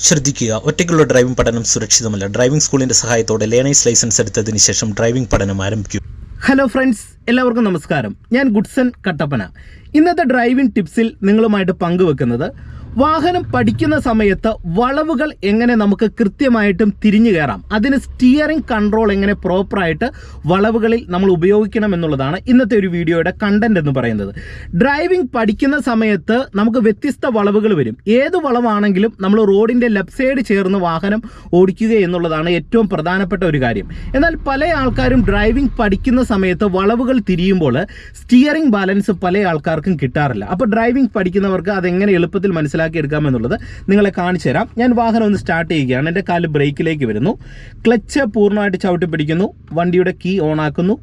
ശ്രദ്ധിക്കുക. ഒറ്റയ്ക്കുള്ള ഡ്രൈവിംഗ് പഠനം സുരക്ഷിതമല്ല. ഡ്രൈവിംഗ് സ്കൂളിന്റെ സഹായത്തോടെ ലേണേഴ്സ് ലൈസൻസ് എടുത്തതിന് ശേഷം ഡ്രൈവിംഗ് പഠനം ആരംഭിക്കും. ഹലോ ഫ്രണ്ട്സ് എല്ലാവർക്കും നമസ്കാരം. ഞാൻ ഗുഡ്സൺ കട്ടപ്പന. ഇന്നത്തെ ഡ്രൈവിംഗ് ടിപ്സിൽ നിങ്ങളുമായിട്ട് പങ്കുവെക്കുന്നത് വാഹനം പഠിക്കുന്ന സമയത്ത് വളവുകൾ എങ്ങനെ നമുക്ക് കൃത്യമായിട്ടും തിരിഞ്ഞു കയറാം? അതിന് സ്റ്റിയറിംഗ് കൺട്രോൾ എങ്ങനെ പ്രോപ്പറായിട്ട് വളവുകളിൽ നമ്മൾ ഉപയോഗിക്കണം എന്നുള്ളതാണ് ഇന്നത്തെ ഒരു വീഡിയോയുടെ കണ്ടന്റ് എന്ന് പറയുന്നത്. ഡ്രൈവിംഗ് പഠിക്കുന്ന സമയത്ത് നമുക്ക് വ്യത്യസ്ത വളവുകൾ വരും. ഏത് വളവാണെങ്കിലും നമ്മൾ റോഡിന്റെ ലെഫ്റ്റ് സൈഡ് ചേർന്ന് വാഹനം ഓടിക്കുക എന്നുള്ളതാണ് ഏറ്റവും പ്രധാനപ്പെട്ട ഒരു കാര്യം. എന്നാൽ പല ആൾക്കാരും ഡ്രൈവിംഗ് പഠിക്കുന്ന സമയത്ത് വളവുകൾ തിരിയുമ്പോൾ സ്റ്റിയറിംഗ് ബാലൻസ് പല ആൾക്കാർക്കും കിട്ടാറില്ല. അപ്പോൾ ഡ്രൈവിംഗ് പഠിക്കുന്നവർക്ക് അതെങ്ങനെ എളുപ്പത്തിൽ മനസ്സിലാക്കി? എടുക്കാമെന്നുള്ളത് നിങ്ങളെ കാണിച്ചു തരാം. ഞാൻ വാഹനം ഒന്ന് സ്റ്റാർട്ട് ചെയ്യുകയാണ്. എന്റെ കാൽ ബ്രേക്കിലേക്ക് വരുന്നു. ക്ലച്ച് പൂർണമായിട്ട് ചവിട്ടി പിടിക്കുന്നു വണ്ടിയുടെ കീ ഓൺ ആക്കുന്നു.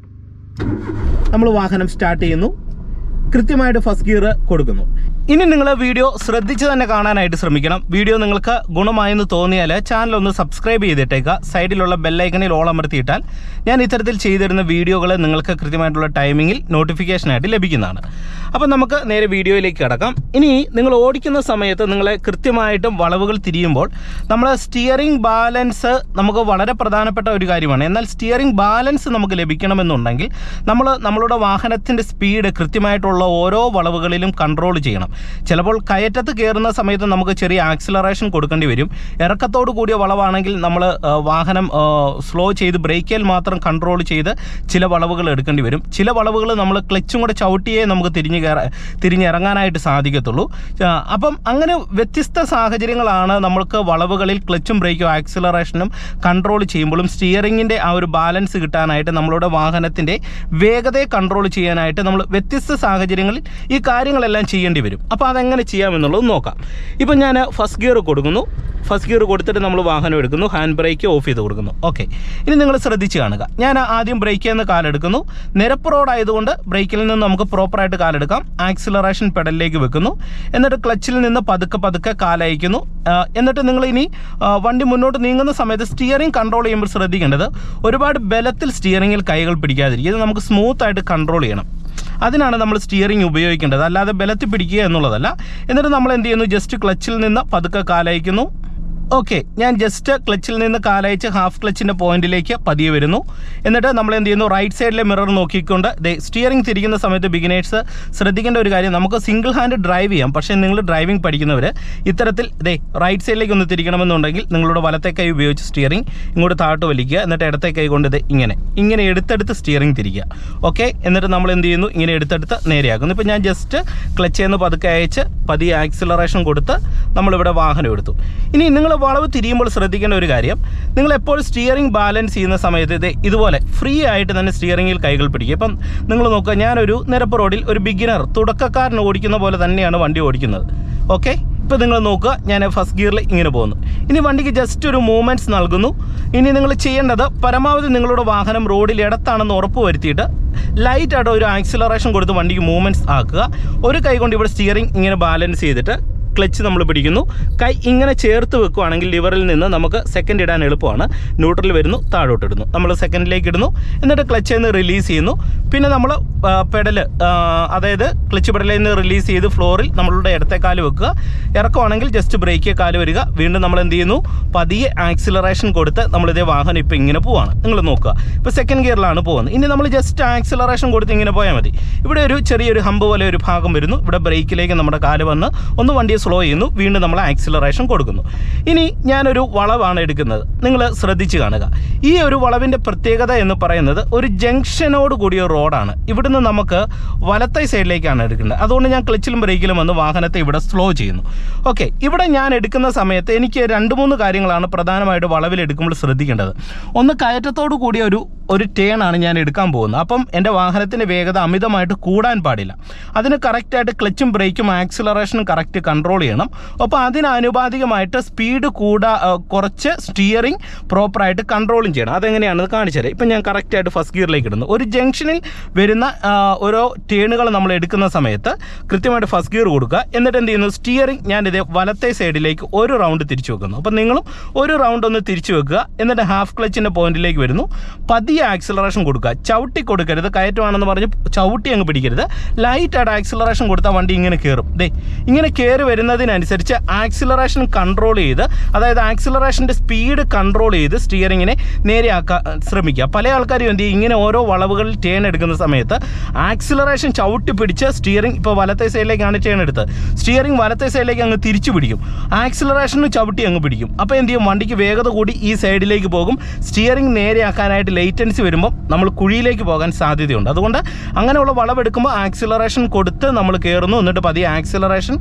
നമ്മൾ വാഹനം സ്റ്റാർട്ട് ചെയ്യുന്നു. കൃത്യമായിട്ട് ഫസ്റ്റ് ഗിയർ കൊടുക്കുന്നു. ഇനി നിങ്ങൾ വീഡിയോ ശ്രദ്ധിച്ച് തന്നെ കാണാനായിട്ട് ശ്രമിക്കണം. വീഡിയോ നിങ്ങൾക്ക് ഗുണമായെന്ന് തോന്നിയാൽ ചാനൽ ഒന്ന് സബ്സ്ക്രൈബ് ചെയ്തിട്ടേക്കുക സൈഡിലുള്ള ബെല്ലൈക്കണിൽ ഓൾ അമർത്തിയിട്ടാൽ ഞാൻ ഇത്തരത്തിൽ ചെയ്തിരുന്ന വീഡിയോകൾ നിങ്ങൾക്ക് കൃത്യമായിട്ടുള്ള ടൈമിങ്ങിൽ നോട്ടിഫിക്കേഷനായിട്ട് ലഭിക്കുന്നതാണ്. അപ്പം നമുക്ക് നേരെ വീഡിയോയിലേക്ക് കിടക്കാം. ഇനി നിങ്ങൾ ഓടിക്കുന്ന സമയത്ത് നിങ്ങളെ കൃത്യമായിട്ടും വളവുകൾ തിരിയുമ്പോൾ നമ്മൾ സ്റ്റിയറിംഗ് ബാലൻസ് നമുക്ക് വളരെ പ്രധാനപ്പെട്ട ഒരു കാര്യമാണ്. എന്നാൽ സ്റ്റിയറിംഗ് ബാലൻസ് നമുക്ക് ലഭിക്കണമെന്നുണ്ടെങ്കിൽ നമ്മൾ നമ്മളുടെ വാഹനത്തിന്റെ സ്പീഡ് കൃത്യമായിട്ടുള്ള ഓരോ വളവുകളിലും കൺട്രോൾ ചെയ്യണം. ചിലപ്പോൾ കയറ്റത്ത് കയറുന്ന സമയത്ത് നമുക്ക് ചെറിയ ആക്സിലറേഷൻ കൊടുക്കേണ്ടി വരും. ഇറക്കത്തോട് കൂടിയ വളവാണെങ്കിൽ നമ്മൾ വാഹനം സ്ലോ ചെയ്ത് ബ്രേക്കിൽ മാത്രം കൺട്രോൾ ചെയ്ത് ചില വളവുകൾ എടുക്കേണ്ടി വരും. ചില വളവുകൾ നമ്മൾ ക്ലച്ചും കൂടെ ചവിട്ടിയേ നമുക്ക് തിരിഞ്ഞ് കയറ തിരിഞ്ഞിറങ്ങാനായിട്ട് സാധിക്കത്തുള്ളൂ. അപ്പം അങ്ങനെ വ്യത്യസ്ത സാഹചര്യങ്ങളാണ് നമ്മൾക്ക് വളവുകളിൽ ക്ലച്ചും ബ്രേക്കും ആക്സിലറേഷനും കൺട്രോൾ ചെയ്യുമ്പോഴും സ്റ്റിയറിങ്ങിന്റെ ആ ഒരു ബാലൻസ് കിട്ടാനായിട്ട് നമ്മളുടെ വാഹനത്തിന്റെ വേഗതയെ കൺട്രോൾ ചെയ്യാനായിട്ട് നമ്മൾ വ്യത്യസ്ത സാഹചര്യങ്ങളിൽ ഈ കാര്യങ്ങളെല്ലാം ചെയ്യേണ്ടി വരും. അപ്പോൾ അതെങ്ങനെ ചെയ്യാമെന്നുള്ളത് നോക്കാം. ഇപ്പം ഞാൻ ഫസ്റ്റ് ഗിയർ കൊടുക്കുന്നു. ഫസ്റ്റ് ഗിയർ കൊടുത്തിട്ട് നമ്മൾ വാഹനം എടുക്കുന്നു. ഹാൻഡ് ബ്രേക്ക് ഓഫ് ചെയ്ത് കൊടുക്കുന്നു. ഓക്കെ ഇനി നിങ്ങൾ ശ്രദ്ധിച്ച് കാണുക. ഞാൻ ആദ്യം ബ്രേക്കിൽ നിന്ന് കാലെടുക്കുന്നു നിരപ്പ് റോഡായതുകൊണ്ട് ബ്രേക്കിൽ നിന്ന് നമുക്ക് പ്രോപ്പറായിട്ട് കാലെടുക്കാം ആക്സിലറേഷൻ പെഡലിലേക്ക് വെക്കുന്നു. എന്നിട്ട് ക്ലച്ചിൽ നിന്ന് പതുക്കെ പതുക്കെ കാലയക്കുന്നു എന്നിട്ട് നിങ്ങൾ ഇനി വണ്ടി മുന്നോട്ട് നീങ്ങുന്ന സമയത്ത് സ്റ്റിയറിംഗ് കൺട്രോൾ ചെയ്യുമ്പോൾ ശ്രദ്ധിക്കേണ്ടത് ഒരുപാട് ബലത്തിൽ സ്റ്റിയറിങ്ങിൽ കൈകൾ പിടിക്കാതിരിക്കും ഇത് നമുക്ക് സ്മൂത്തായിട്ട് കൺട്രോൾ ചെയ്യണം. അതിനാണ് നമ്മൾ സ്റ്റിയറിംഗ് ഉപയോഗിക്കേണ്ടത്. അല്ലാതെ ബലത്തിൽ പിടിക്കുക എന്നുള്ളതല്ല. എന്നിട്ട് നമ്മൾ എന്ത് ചെയ്യുന്നു? ജസ്റ്റ് ക്ലച്ചിൽ നിന്ന് പതുക്കെ കാലയക്കുന്നു. ഓക്കെ ഞാൻ ജസ്റ്റ് ക്ലച്ചിൽ നിന്ന് കാലയച്ച് ഹാഫ് ക്ലച്ചിന്റെ പോയിന്റിലേക്ക് പതിയെ വരുന്നു. എന്നിട്ട് നമ്മൾ എന്ത് ചെയ്യുന്നു? റൈറ്റ് സൈഡിലെ മിറർ നോക്കിക്കൊണ്ട് സ്റ്റിയറിംഗ് തിരിക്കുന്ന സമയത്ത് ബിഗിനേഴ്സ് ശ്രദ്ധിക്കേണ്ട ഒരു കാര്യം നമുക്ക് സിംഗിൾ ഹാൻഡ് ഡ്രൈവ് ചെയ്യാം. പക്ഷേ നിങ്ങൾ ഡ്രൈവിംഗ് പഠിക്കുന്നവർ ഇത്തരത്തിൽ ദേ റൈറ്റ് സൈഡിലേക്ക് ഒന്ന് തിരിക്കണമെന്നുണ്ടെങ്കിൽ നിങ്ങളുടെ വലത്തെ കൈ ഉപയോഗിച്ച് സ്റ്റിയറിംഗ് ഇങ്ങോട്ട് താഴോട്ട് വലിക്കുക. എന്നിട്ട് ഇടത്തെ കൈ കൊണ്ട് ഇത് ഇങ്ങനെ ഇങ്ങനെ എടുത്തെടുത്ത് സ്റ്റിയറിംഗ് തിരിക്കുക. ഓക്കെ എന്നിട്ട് നമ്മൾ എന്ത് ചെയ്യുന്നു? ഇങ്ങനെ എടുത്തെടുത്ത് നേരെയാക്കുന്നു. ഇപ്പോൾ ഞാൻ ജസ്റ്റ് ക്ലച്ച് നിന്ന് പതുക്കെ അയച്ച് പതിയെ ആക്സിലറേഷൻ കൊടുത്ത് നമ്മളിവിടെ വാഹനം എടുത്തു. ഇനി നിങ്ങൾ വളവ് തിരിയുമ്പോൾ ശ്രദ്ധിക്കേണ്ട ഒരു കാര്യം നിങ്ങൾ എപ്പോൾ സ്റ്റിയറിംഗ് ബാലൻസ് ചെയ്യുന്ന സമയത്ത് ഇത് ഇതുപോലെ ഫ്രീ ആയിട്ട് തന്നെ സ്റ്റിയറിംഗിൽ കൈകൾ പിടിക്കും ഇപ്പം നിങ്ങൾ നോക്കുക ഞാനൊരു നിരപ്പ് റോഡിൽ ഒരു ബിഗിനർ തുടക്കക്കാരൻ ഓടിക്കുന്ന പോലെ തന്നെയാണ് വണ്ടി ഓടിക്കുന്നത്. ഓക്കെ ഇപ്പോൾ നിങ്ങൾ നോക്കുക ഞാൻ ഫസ്റ്റ് ഗിയറിൽ ഇങ്ങനെ പോകുന്നു. ഇനി വണ്ടിക്ക് ജസ്റ്റ് ഒരു മൂവ്മെന്റ്സ് നൽകുന്നു. ഇനി നിങ്ങൾ ചെയ്യേണ്ടത് പരമാവധി നിങ്ങളുടെ വാഹനം റോഡിൽ ഇടത്താണെന്ന് ഉറപ്പ് വരുത്തിയിട്ട് ലൈറ്റായിട്ട് ഒരു ആക്സിലറേഷൻ കൊടുത്ത് വണ്ടിക്ക് മൂവ്മെന്റ്സ് ആക്കുക. ഒരു കൈ കൊണ്ട് ഇവിടെ സ്റ്റിയറിംഗ് ഇങ്ങനെ ബാലൻസ് ചെയ്തിട്ട് ക്ലച്ച് നമ്മൾ പിടിക്കുന്നു. കൈ ഇങ്ങനെ ചേർത്ത് വെക്കുകയാണെങ്കിൽ ലിവറിൽ നിന്ന് നമുക്ക് സെക്കൻഡ് ഇടാൻ എളുപ്പമാണ്. ന്യൂട്രൽ വരുന്നു താഴോട്ട് ഇടുന്നു. നമ്മൾ സെക്കൻഡിലേക്ക് ഇടുന്നു. എന്നിട്ട് ക്ലച്ചിൽ നിന്ന് റിലീസ് ചെയ്യുന്നു. പിന്നെ നമ്മൾ പെഡൽ അതായത് ക്ലച്ച് പെഡലിൽ നിന്ന് റിലീസ് ചെയ്ത് ഫ്ലോറിൽ നമ്മളുടെ ഇടത്തെ കാൽ വെക്കുക. ഇറക്കമാണെങ്കിൽ ജസ്റ്റ് ബ്രേക്ക് കാൽ വരിക. വീണ്ടും നമ്മൾ എന്ത് ചെയ്യുന്നു? പതിയെ ആക്സിലറേഷൻ കൊടുത്ത് നമ്മളിതേ വാഹനം ഇപ്പോൾ ഇങ്ങനെ പോവാണ്. നിങ്ങൾ നോക്കുക. ഇപ്പോൾ സെക്കൻഡ് ഗിയറിലാണ് പോകുന്നത്. ഇനി നമ്മൾ ജസ്റ്റ് ആക്സിലറേഷൻ കൊടുത്ത് ഇങ്ങനെ പോയാൽ മതി. ഇവിടെ ഒരു ചെറിയൊരു ഹമ്പ് പോലെ ഒരു ഭാഗം വരുന്നു. ഇവിടെ ബ്രേക്കിലേക്ക് നമ്മുടെ കാൽ വന്ന് ഒന്ന് വണ്ടിയെ സ്ലോ ചെയ്യുന്നു. വീണ്ടും നമ്മൾ ആക്സിലറേഷൻ കൊടുക്കുന്നു. ഇനി ഞാനൊരു വളവാണ് എടുക്കുന്നത്. നിങ്ങൾ ശ്രദ്ധിച്ച് കാണുക. ഈ ഒരു വളവിന്റെ പ്രത്യേകത എന്ന് പറയുന്നത് ഒരു ജംഗ്ഷനോട് കൂടിയ റോഡാണ് ഇവിടുന്ന് നമുക്ക് വലത്തെ സൈഡിലേക്കാണ് എടുക്കേണ്ടത്. അതുകൊണ്ട് ഞാൻ ക്ലച്ചിലും ബ്രേക്കിലും വന്ന് വാഹനത്തെ ഇവിടെ സ്ലോ ചെയ്യുന്നു. ഓക്കെ ഇവിടെ ഞാൻ എടുക്കുന്ന സമയത്ത് എനിക്ക് രണ്ട് മൂന്ന് കാര്യങ്ങളാണ് പ്രധാനമായിട്ട് വളവിൽ എടുക്കുമ്പോൾ ശ്രദ്ധിക്കേണ്ടത്. ഒന്ന് കയറ്റത്തോടു കൂടിയ ഒരു ഒരു ടേൺ ആണ് ഞാൻ എടുക്കാൻ പോകുന്നത്. അപ്പം എന്റെ വാഹനത്തിന്റെ വേഗത അമിതമായിട്ട് കൂടാൻ പാടില്ല. അതിന് കറക്റ്റായിട്ട് ക്ലച്ചും ബ്രേക്കും ആക്സിലറേഷനും കറക്റ്റ് കൺട്രോൾ ചെയ്യണം. അപ്പോൾ അതിനനുപാതികമായിട്ട് സ്പീഡ് കൂടാ കുറച്ച് സ്റ്റിയറിംഗ് പ്രോപ്പറായിട്ട് കൺട്രോളും ചെയ്യണം. അതെങ്ങനെയാണെന്ന് കാണിച്ചു തരാം. ഇപ്പം ഞാൻ കറക്റ്റായിട്ട് ഫസ്റ്റ് ഗിയറിലേക്ക് ഇടുന്നു. ഒരു ജംഗ്ഷനിൽ വരുന്ന ഓരോ ടേണുകൾ നമ്മൾ എടുക്കുന്ന സമയത്ത് കൃത്യമായിട്ട് ഫസ്റ്റ് ഗിയർ കൊടുക്കുക. എന്നിട്ട് എന്ത് ചെയ്യുന്നു? സ്റ്റിയറിംഗ് ഞാൻ ഇതേ വലത്തെ സൈഡിലേക്ക് ഒരു റൗണ്ട് തിരിച്ചു വെക്കുന്നു. അപ്പം നിങ്ങളും ഒരു റൗണ്ട് ഒന്ന് തിരിച്ചു വെക്കുക. എന്നിട്ട് ഹാഫ് ക്ലച്ചിന്റെ പോയിന്റിലേക്ക് വരുന്നു. പതിയെ പതിയെ ആക്സിലറേഷൻ കൊടുക്കുക. ചവിട്ടി കൊടുക്കരുത്. കയറ്റമാണെന്ന് പറഞ്ഞ് ചവിട്ടി അങ്ങ് പിടിക്കരുത്. ലൈറ്റായിട്ട് ആക്സിലറേഷൻ കൊടുത്താൽ വണ്ടി ഇങ്ങനെ കയറും ദേ ഇങ്ങനെ കയറി വരുന്നതിനനുസരിച്ച് ആക്സിലറേഷൻ കൺട്രോൾ ചെയ്ത് അതായത് ആക്സിലറേഷന്റെ സ്പീഡ് കൺട്രോൾ ചെയ്ത് സ്റ്റിയറിങ്ങിനെ നേരെയാക്കാൻ ശ്രമിക്കുക. പല ആൾക്കാരും എന്ത് ചെയ്യും? ഇങ്ങനെ ഓരോ വളവുകളിൽ ടേൺ എടുക്കുന്ന സമയത്ത് ആക്സിലറേഷൻ ചവിട്ടി പിടിച്ച് സ്റ്റിയറിംഗ് ഇപ്പോൾ വലത്തെ സൈഡിലേക്കാണ് ടേൺ എടുത്തത്. സ്റ്റിയറിംഗ് വലത്തെ സൈഡിലേക്ക് അങ്ങ് തിരിച്ചു പിടിക്കും. ആക്സിലറേഷന് ചവിട്ടി അങ്ങ് പിടിക്കും. അപ്പോൾ എന്ത് ചെയ്യും? വണ്ടിക്ക് വേഗത കൂടി ഈ സൈഡിലേക്ക് പോകും. സ്റ്റിയറിംഗ് നേരെയാക്കാനായിട്ട് ലേറ്റൻസി വരുമ്പോൾ നമ്മൾ കുഴിയിലേക്ക് പോകാൻ സാധ്യതയുണ്ട്. അതുകൊണ്ട് അങ്ങനെയുള്ള വളവെടുക്കുമ്പോൾ ആക്സിലറേഷൻ കൊടുത്ത് നമ്മൾ കയറുന്നു എന്നിട്ട് പതിയെ ആക്സിലറേഷൻ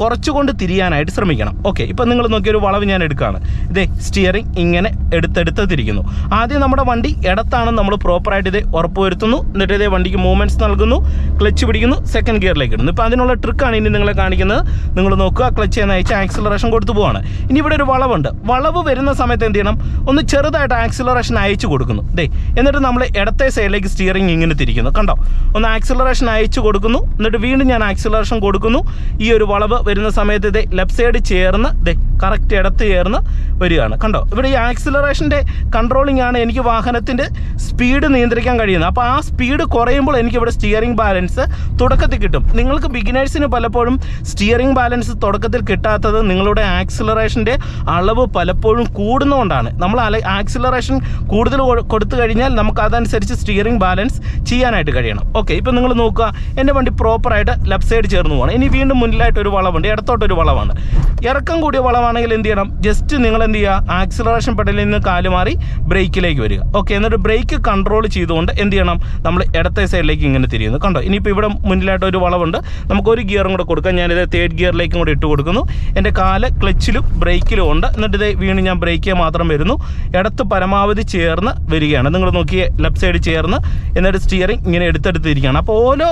കുറച്ചുകൊണ്ട് തിരിയാനായിട്ട് ശ്രമിക്കണം. ഓക്കെ ഇപ്പം നിങ്ങൾ നോക്കിയൊരു വളവ് ഞാൻ എടുക്കുകയാണ്. ഇതേ സ്റ്റിയറിംഗ് ഇങ്ങനെ എടുത്തെടുത്ത് തിരിക്കുന്നു ആദ്യം നമ്മുടെ വണ്ടി ഇടത്താണ് നമ്മൾ പ്രോപ്പറായിട്ട് ഇത് ഉറപ്പുവരുത്തുന്നു. എന്നിട്ട് ഇതേ വണ്ടിക്ക് മൂവ്മെന്റ്സ് നൽകുന്നു. ക്ലച്ച് പിടിക്കുന്നു സെക്കൻഡ് ഗിയറിലേക്ക് ഇടുന്നു. ഇപ്പോൾ അതിനുള്ള ട്രിക്കാണ് ഇനി നിങ്ങളെ കാണിക്കുന്നത്. നിങ്ങൾ നോക്കുക ക്ലച്ച് നയിച്ച് ആക്സിലറേഷൻ കൊടുത്തു പോവാണ്. ഇനി ഇവിടെ ഒരു വളവുണ്ട്. വളവ് വരുന്ന സമയത്ത് എന്ത് ചെയ്യണം? ഒന്ന് ചെറുതായിട്ട് ആക്സിലറേഷൻ അയച്ചു കൊടുക്കുന്നു. ദേ എന്നിട്ട് നമ്മൾ ഇടത്തെ സൈഡിലേക്ക് സ്റ്റിയറിംഗ് ഇങ്ങനെ തിരിക്കുന്നു. കണ്ടോ? ഒന്ന് ആക്സിലറേഷൻ അയച്ചു കൊടുക്കുന്നു. എന്നിട്ട് വീണ്ടും ഞാൻ ആക്സിലറേഷൻ കൊടുക്കുന്നു. ഈ ഒരു വളവ് വരുന്ന സമയത്ത് ഇതേ ലെഫ്റ്റ് സൈഡ് ചേർന്ന് കറക്റ്റ് ഇടത്ത് ചേർന്ന് വരികയാണ്. കണ്ടോ? ഇവിടെ ഈ ആക്സിലറേഷന്റെ കൺട്രോളിംഗ് ആണ് എനിക്ക് വാഹനത്തിന്റെ സ്പീഡ് നിയന്ത്രിക്കാൻ കഴിയുന്നത്. അപ്പോൾ ആ സ്പീഡ് കുറയുമ്പോൾ എനിക്ക് ഇവിടെ സ്റ്റിയറിംഗ് ബാലൻസ് തുടക്കത്തിൽ കിട്ടും. നിങ്ങൾക്ക് ബിഗിനേഴ്സിന് പലപ്പോഴും സ്റ്റിയറിംഗ് ബാലൻസ് തുടക്കത്തിൽ കിട്ടാത്തത് നിങ്ങളുടെ ആക്സിലറേഷന്റെ അളവ് പലപ്പോഴും കൂടുന്നതുകൊണ്ടാണ്. നമ്മൾ ആക്സിലറേഷൻ കൂടുതൽ കൊടുത്തു കഴിഞ്ഞാൽ നമുക്ക് അതനുസരിച്ച് സ്റ്റിയറിംഗ് ബാലൻസ് ചെയ്യാനായിട്ട് കഴിയണം. ഓക്കെ ഇപ്പം നിങ്ങൾ നോക്കുക. എന്റെ വണ്ടി പ്രോപ്പറായിട്ട് ലെഫ്റ്റ് സൈഡ് ചേർന്ന് പോകണം ഇനി വീണ്ടും മുന്നിലായിട്ട് ഒരു വളവുണ്ട്. ഇടത്തോട്ടൊരു വളവാണ്. ഇറക്കം കൂടിയ വളവാണെങ്കിൽ എന്ത് ചെയ്യണം? ജസ്റ്റ് നിങ്ങൾ എന്ത് ചെയ്യുക? ആക്സിലറേഷൻ പെഡലിൽ നിന്ന് കാൽ മാറി ബ്രേക്കിലേക്ക് വരിക. ഓക്കെ എന്നിട്ട് ബ്രേക്ക് കൺട്രോൾ ചെയ്തുകൊണ്ട് എന്ത് ചെയ്യണം? നമ്മൾ ഇടത്തെ സൈഡിലേക്ക് ഇങ്ങനെ തിരിയുന്നു. കണ്ടോ? ഇനിയിപ്പോൾ ഇവിടെ മുന്നിലായിട്ട് ഒരു വളവുണ്ട്. നമുക്ക് ഒരു ഗിയറും കൂടെ കൊടുക്കാം. ഞാനിത് തേർഡ് ഗിയറിലേക്കും കൂടെ ഇട്ട് കൊടുക്കുന്നു. എന്റെ കാൽ ക്ലച്ചിലും ബ്രേക്കിലും ഉണ്ട്. എന്നിട്ട് ഇത് വീണ് ഞാൻ ബ്രേക്കിൽ മാത്രം വരുന്നു. ഇടത്ത് പരമാവധി ചേർന്ന് വരികയാണ്. നിങ്ങൾ നോക്കിയേ ലെഫ്റ്റ് സൈഡ് ചേർന്ന് എന്നിട്ട് സ്റ്റിയറിംഗ് ഇങ്ങനെ എടുത്തെടുത്തിരിക്കുകയാണ്. അപ്പോൾ ഓരോ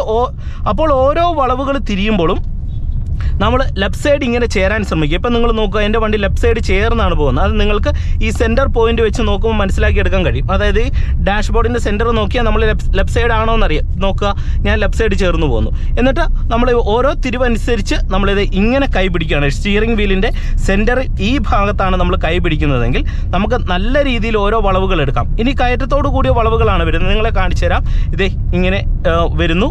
അപ്പോൾ ഓരോ വളവുകൾ തിരിയുമ്പോഴും നമ്മൾ ലെഫ്റ്റ് സൈഡ് ഇങ്ങനെ ചേരാൻ ശ്രമിക്കുക ഇപ്പം നിങ്ങൾ നോക്കുക എന്റെ വണ്ടി ലെഫ്റ്റ് സൈഡ് ചേർന്നാണ് പോകുന്നത്. അത് നിങ്ങൾക്ക് ഈ സെന്റർ പോയിന്റ് വെച്ച് നോക്കുമ്പോൾ മനസ്സിലാക്കി എടുക്കാൻ കഴിയും. അതായത് ഡാഷ്ബോർഡിന്റെ സെന്റർ നോക്കിയാൽ നമ്മൾ ലെഫ്റ്റ് സൈഡ് ആണോ എന്നറിയാം. നോക്കുക ഞാൻ ലെഫ്റ്റ് സൈഡ് ചേർന്ന് പോകുന്നു. എന്നിട്ട് നമ്മൾ ഓരോ തിരിവനുസരിച്ച് നമ്മളിത് ഇങ്ങനെ കൈ പിടിക്കുകയാണ്. സ്റ്റിയറിംഗ് വീലിന്റെ സെന്റർ ഈ ഭാഗത്താണ് നമ്മൾ കൈ പിടിക്കുന്നതെങ്കിൽ നമുക്ക് നല്ല രീതിയിൽ ഓരോ വളവുകൾ എടുക്കാം. ഇനി കയറ്റത്തോടു കൂടിയ വളവുകളാണ് വരുന്നത്. നിങ്ങളെ കാണിച്ചു തരാം ഇതേ ഇങ്ങനെ വരുന്നു.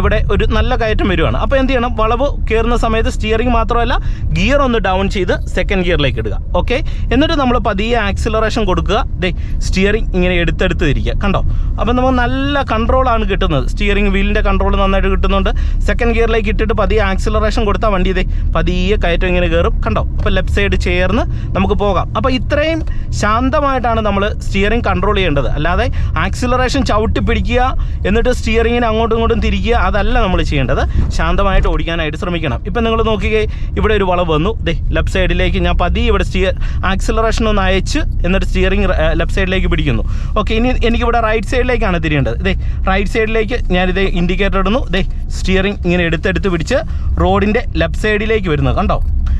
ഇവിടെ ഒരു നല്ല കയറ്റം വരുവാണ്. അപ്പോൾ എന്ത് ചെയ്യണം? വളവ് കയറുന്ന സമയത്ത് സ്റ്റിയറിംഗ് മാത്രമല്ല ഗിയർ ഒന്ന് ഡൗൺ ചെയ്ത് സെക്കൻഡ് ഗിയറിലേക്ക് ഇടുക. ഓക്കെ എന്നിട്ട് നമ്മൾ പതിയെ ആക്സിലറേഷൻ കൊടുക്കുക. ദേ സ്റ്റിയറിംഗ് ഇങ്ങനെ എടുത്തെടുത്ത് തിരിക്കുക കണ്ടോ? അപ്പോൾ നമുക്ക് നല്ല കൺട്രോളാണ് കിട്ടുന്നത്. സ്റ്റിയറിംഗ് വീലിന്റെ കൺട്രോൾ നന്നായിട്ട് കിട്ടുന്നുണ്ട്. സെക്കൻഡ് ഗിയറിലേക്ക് ഇട്ടിട്ട് പതിയെ ആക്സിലറേഷൻ കൊടുത്താൽ വണ്ടി ഇതേ പതിയെ കയറ്റം ഇങ്ങനെ കയറും കണ്ടോ? അപ്പോൾ ലെഫ്റ്റ് സൈഡ് ചേർന്ന് നമുക്ക് പോകാം. അപ്പോൾ ഇത്രയും ശാന്തമായിട്ടാണ് നമ്മൾ സ്റ്റിയറിംഗ് കൺട്രോൾ ചെയ്യേണ്ടത്. അല്ലാതെ ആക്സിലറേഷൻ ചവിട്ടി പിടിക്കുക എന്നിട്ട് സ്റ്റിയറിങ്ങിനെ അങ്ങോട്ടും ഇങ്ങോട്ടും തിരിക്കുക അതല്ല നമ്മൾ ചെയ്യേണ്ടത്. ശാന്തമായിട്ട് ഓടിക്കാനായിട്ട് ശ്രമിക്കണം. ഇപ്പം നിങ്ങൾ നോക്കിക്കേ ഇവിടെ ഒരു വളവ് വന്നു. ദേ ലെഫ്റ്റ് സൈഡിലേക്ക് ഞാൻ പതി ഇവിടെ സ്റ്റിയർ ആക്സിലറേഷൻ ഒന്ന് അയച്ച് എന്നിട്ട് സ്റ്റിയറിംഗ് ലെഫ്റ്റ് സൈഡിലേക്ക് പിടിക്കുന്നു. ഓക്കെ ഇനി എനിക്കിവിടെ റൈറ്റ് സൈഡിലേക്കാണ് തിരിയേണ്ടത്. ദേ റൈറ്റ് സൈഡിലേക്ക് ഞാനിത് ഇൻഡിക്കേറ്റർ ഇടുന്നു. ദേ സ്റ്റിയറിംഗ് ഇങ്ങനെ എടുത്തെടുത്ത് പിടിച്ച് റോഡിന്റെ ലെഫ്റ്റ് സൈഡിലേക്ക് വരുന്നത് കണ്ടോ?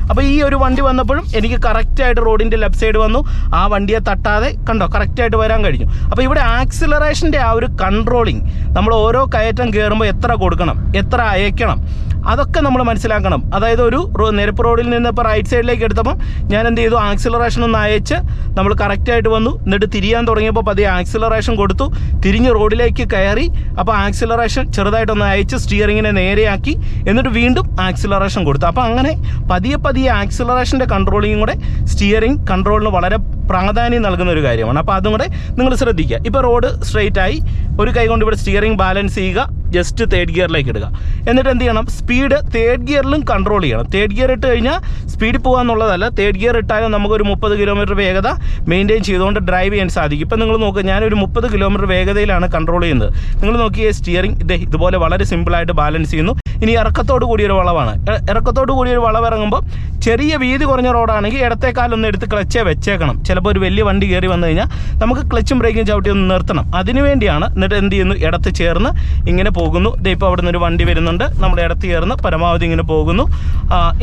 അപ്പോൾ ഈ ഒരു വണ്ടി വന്നപ്പോഴും എനിക്ക് കറക്റ്റായിട്ട് റോഡിന്റെ ലെഫ്റ്റ് സൈഡ് വന്നു. ആ വണ്ടിയെ തട്ടാതെ കണ്ടോ കറക്റ്റായിട്ട് വരാൻ കഴിഞ്ഞു. അപ്പോൾ ഇവിടെ ആക്സിലറേഷന്റെ ആ ഒരു കൺട്രോളിങ് നമ്മൾ ഓരോ കയറ്റം കയറുമ്പോൾ എത്ര കൊടുക്കണം എത്ര അയക്കണം അതൊക്കെ നമ്മൾ മനസ്സിലാക്കണം. അതായത് ഒരു നിരപ്പ് റോഡിൽ നിന്ന് ഇപ്പോൾ റൈറ്റ് സൈഡിലേക്ക് എടുത്തപ്പം ഞാൻ എന്ത് ചെയ്തു? ആക്സിലറേഷൻ ഒന്ന് അയച്ച് നമ്മൾ കറക്റ്റായിട്ട് വന്നു. എന്നിട്ട് തിരിയാൻ തുടങ്ങിയപ്പോൾ പതിയെ ആക്സിലറേഷൻ കൊടുത്തു. തിരിഞ്ഞ് റോഡിലേക്ക് കയറി. അപ്പോൾ ആക്സിലറേഷൻ ചെറുതായിട്ടൊന്ന് അയച്ച് സ്റ്റിയറിങ്ങിനെ നേരെയാക്കി. എന്നിട്ട് വീണ്ടും ആക്സിലറേഷൻ കൊടുത്തു. അപ്പോൾ അങ്ങനെ പതിയെ പതിയെ ആക്സിലറേഷന്റെ കൺട്രോളിങ്ങും കൂടെ സ്റ്റിയറിംഗ് കൺട്രോളിന് വളരെ പ്രാധാന്യം നൽകുന്ന ഒരു കാര്യമാണ്. അപ്പോൾ അതും കൂടെ നിങ്ങൾ ശ്രദ്ധിക്കുക. ഇപ്പോൾ റോഡ് സ്ട്രെയിറ്റ് ആയി ഒരു കൈ കൊണ്ട് ഇവിടെ സ്റ്റിയറിംഗ് ബാലൻസ് ചെയ്യുക ജസ്റ്റ് തേർഡ് ഗിയറിലേക്ക് ഇടുക. എന്നിട്ട് എന്ത് ചെയ്യണം? സ്പീഡ് തേർഡ് ഗിയറിലും കൺട്രോൾ ചെയ്യണം. തേർഡ് ഗിയർ ഇട്ട് കഴിഞ്ഞാൽ സ്പീഡിൽ പോകാന്നുള്ളതല്ല തേർഡ് ഗിയർ ഇട്ടാലും നമുക്കൊരു മുപ്പത് കിലോമീറ്റർ വേഗത മെയിന്റെയിൻ ചെയ്തുകൊണ്ട് ഡ്രൈവ് ചെയ്യാൻ സാധിക്കും. ഇപ്പം നിങ്ങൾ നോക്കുക ഞാനൊരു മുപ്പത് കിലോമീറ്റർ വേഗതയിലാണ് കൺട്രോൾ ചെയ്യുന്നത്. നിങ്ങൾ നോക്കിയ സ്റ്റിയറിംഗ് ഇതേ ഇതുപോലെ വളരെ സിമ്പിളായിട്ട് ബാലൻസ് ചെയ്യുന്നു. ഇനി ഇറക്കത്തോട് കൂടിയൊരു വളവാണ്. ഇറക്കത്തോട് കൂടിയൊരു വളവ് ഇറങ്ങുമ്പോൾ ചെറിയ വീതി കുറഞ്ഞ റോഡാണെങ്കിൽ ഇടത്തേക്കാലൊന്ന് എടുത്ത് ക്ലച്ചേ വെച്ചേക്കണം. ചിലപ്പോൾ ഒരു വലിയ വണ്ടി കയറി വന്നു കഴിഞ്ഞാൽ നമുക്ക് ക്ലച്ചും ബ്രേക്കും ചവിട്ടി ഒന്ന് നിർത്തണം. അതിനുവേണ്ടിയാണ് എന്നിട്ട് എന്ത് ചെയ്യുന്നു? ഇടത്ത് ചേർന്ന് ഇങ്ങനെ പോകുന്നു. ഇപ്പോൾ അവിടെ നിന്ന് ഒരു വണ്ടി വരുന്നുണ്ട്. നമ്മൾ ഇടത്ത് ചേർന്ന് പരമാവധി ഇങ്ങനെ പോകുന്നു.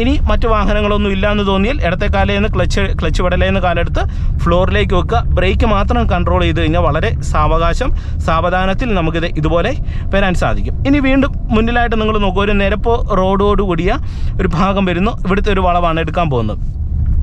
ഇനി മറ്റു വാഹനങ്ങളൊന്നും ഇല്ല എന്ന് തോന്നിയാൽ ഇടത്തെ കാലയിൽ നിന്ന് ക്ലച്ച് ക്ലച്ച് വിടലേന്ന് കാലെടുത്ത് ഫ്ലോറിലേക്ക് വെക്കുക. ബ്രേക്ക് മാത്രം കൺട്രോൾ ചെയ്ത് കഴിഞ്ഞാൽ വളരെ സാവകാശം സാവധാനത്തിൽ നമുക്കിത് ഇതുപോലെ വരാൻ സാധിക്കും. ഇനി വീണ്ടും മുന്നിലായിട്ട് നിങ്ങൾ നോക്കുക ഒരു നിരപ്പോ റോഡോട് കൂടിയ ഒരു ഭാഗം വരുന്നു. ഇവിടുത്തെ ഒരു വളവാണ് എടുക്കാൻ പോകുന്നത്.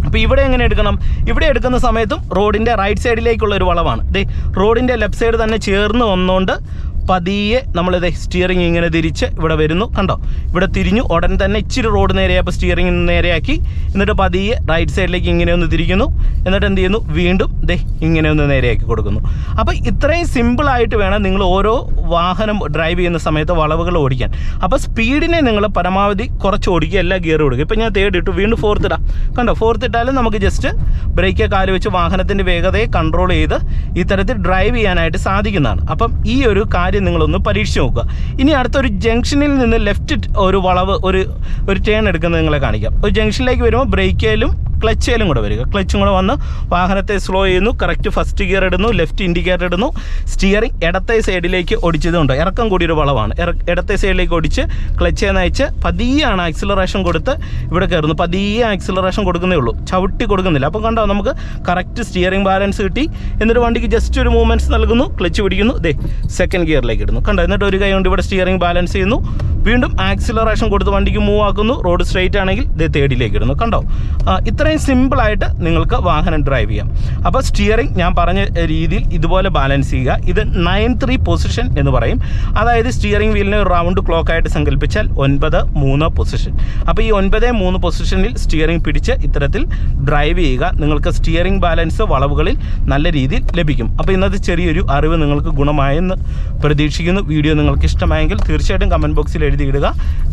അപ്പോൾ ഇവിടെ എങ്ങനെ എടുക്കണം? ഇവിടെ എടുക്കുന്ന സമയത്തും റോഡിന്റെ റൈറ്റ് സൈഡിലേക്കുള്ള ഒരു വളവാണ്. ദേ റോഡിന്റെ ലെഫ്റ്റ് സൈഡ് തന്നെ ചേർന്ന് വന്നുകൊണ്ട് പതിയെ നമ്മളിത് സ്റ്റിയറിംഗ് ഇങ്ങനെ തിരിച്ച് ഇവിടെ വരുന്നു. കണ്ടോ? ഇവിടെ തിരിഞ്ഞു ഉടൻ തന്നെ ഇച്ചിരി റോഡ് നേരെയായപ്പോൾ സ്റ്റിയറിംഗ് നേരെയാക്കി. എന്നിട്ട് പതിയെ റൈറ്റ് സൈഡിലേക്ക് ഇങ്ങനെ ഒന്ന് തിരിക്കുന്നു. എന്നിട്ട് എന്ത് ചെയ്യുന്നു? വീണ്ടും ദേ ഇങ്ങനെ ഒന്ന് നേരെയാക്കി കൊടുക്കുന്നു. അപ്പോൾ ഇത്രയും സിമ്പിളായിട്ട് വേണം നിങ്ങൾ ഓരോ വാഹനം ഡ്രൈവ് ചെയ്യുന്ന സമയത്ത് വളവുകൾ ഓടിക്കാൻ. അപ്പോൾ സ്പീഡിനെ നിങ്ങൾ പരമാവധി കുറച്ച് ഓടിക്കുക എല്ലാ ഗിയർ കൊടുക്കുക ഇപ്പോൾ ഞാൻ തേർഡ് ഇട്ടു വീണ്ടും ഫോർത്ത് ഇടാം. കണ്ടോ? ഫോർത്ത് ഇട്ടാലും നമുക്ക് ജസ്റ്റ് ബ്രേക്ക് കാൽ വെച്ച് വാഹനത്തിന്റെ വേഗതയെ കൺട്രോൾ ചെയ്ത് ഇത്തരത്തിൽ ഡ്രൈവ് ചെയ്യാനായിട്ട് സാധിക്കുന്നതാണ്. അപ്പം ഈ ഒരു കാര്യം നിങ്ങളൊന്ന് പരീക്ഷിച്ച് നോക്കുക. ഇനി അടുത്തൊരു ജംഗ്ഷനിൽ നിന്ന് ലെഫ്റ്റ് ഒരു വളവ് ഒരു ഒരു ടേൺ എടുക്കുന്നത് നിങ്ങളെ കാണിക്കാം. ഒരു ജംഗ്ഷനിലേക്ക് വരുമ്പോൾ ബ്രേക്കേലും ക്ലച്ചേലും കൂടെ വരിക. ക്ലച്ചും കൂടെ വന്ന് വാഹനത്തെ സ്ലോ ചെയ്യുന്നു. കറക്റ്റ് ഫസ്റ്റ് ഗിയർ ഇടുന്നു. ലെഫ്റ്റ് ഇൻഡിക്കേറ്റർ ഇടുന്നു. സ്റ്റിയറിംഗ് ഇടത്തെ സൈഡിലേക്ക് ഒടിച്ചതുകൊണ്ട് ഇറക്കം കൂടിയൊരു വളവാണ്. ഇടത്തെ സൈഡിലേക്ക് ഒടിച്ച് ക്ലച്ചേ നയിച്ച് പതിയാണ് ആക്സിലറേഷൻ കൊടുത്ത് ഇവിടെ കയറുന്നു പതിയെ ആക്സിലറേഷൻ കൊടുക്കുന്നേ ഉള്ളൂ. ചവിട്ടി കൊടുക്കുന്നില്ല. അപ്പോൾ കണ്ടോ നമുക്ക് കറക്റ്റ് സ്റ്റിയറിംഗ് ബാലൻസ് കിട്ടി. എന്നിട്ട് വണ്ടിക്ക് ജസ്റ്റ് ഒരു മൂവ്മെന്റ്സ് നൽകുന്നു. ക്ലച്ച് പിടിക്കുന്നു. ദേ സെക്കൻഡ് ഗിയറിലേക്ക് ഇടുന്നു. കണ്ടോ എന്നിട്ട് ഒരു കൈ കൊണ്ട് ഇവിടെ സ്റ്റിയറിംഗ് ബാലൻസ് ചെയ്യുന്നു. വീണ്ടും ആക്സിലറേഷൻ കൊടുത്ത് വണ്ടിക്ക് മൂവ് ആക്കുന്നു. റോഡ് സ്ട്രെയിറ്റ് ആണെങ്കിൽ ഇത് തേർഡിലേക്ക് ഇടുന്നു. കണ്ടോ? ഇത്രയും സിമ്പിളായിട്ട് നിങ്ങൾക്ക് വാഹനം ഡ്രൈവ് ചെയ്യാം. അപ്പോൾ സ്റ്റിയറിംഗ് ഞാൻ പറഞ്ഞ രീതിയിൽ ഇതുപോലെ ബാലൻസ് ചെയ്യുക. ഇത് നയൻ ത്രീ പൊസിഷൻ എന്ന് പറയും. അതായത് സ്റ്റിയറിംഗ് വീലിനെ റൗണ്ട് ക്ലോക്ക് ആയിട്ട് സങ്കല്പിച്ചാൽ ഒൻപത് മൂന്ന് പൊസിഷൻ അപ്പോൾ ഈ ഒൻപത് മൂന്ന് പൊസിഷനിൽ സ്റ്റിയറിംഗ് പിടിച്ച് ഇത്തരത്തിൽ ഡ്രൈവ് ചെയ്യുക. നിങ്ങൾക്ക് സ്റ്റിയറിംഗ് ബാലൻസ് വളവുകളിൽ നല്ല രീതിയിൽ ലഭിക്കും. അപ്പോൾ ഇന്നത്തെ ചെറിയൊരു അറിവ് നിങ്ങൾക്ക് ഗുണമായെന്ന് പ്രതീക്ഷിക്കുന്നു. വീഡിയോ നിങ്ങൾക്ക് ഇഷ്ടമായെങ്കിൽ തീർച്ചയായിട്ടും കമന്റ് ബോക്സിൽ എഴുതിയിടുക.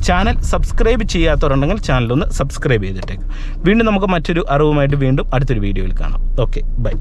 ചാനൽ സബ്സ്ക്രൈബ് ചെയ്യാത്തവരുണ്ടെങ്കിൽ ചാനൽ ഒന്ന് സബ്സ്ക്രൈബ് ചെയ്തിട്ടേക്ക്. വീണ്ടും നമുക്ക് മറ്റൊരു അറിവുമായിട്ട് വീണ്ടും അടുത്തൊരു വീഡിയോയിൽ കാണാം. Okay bye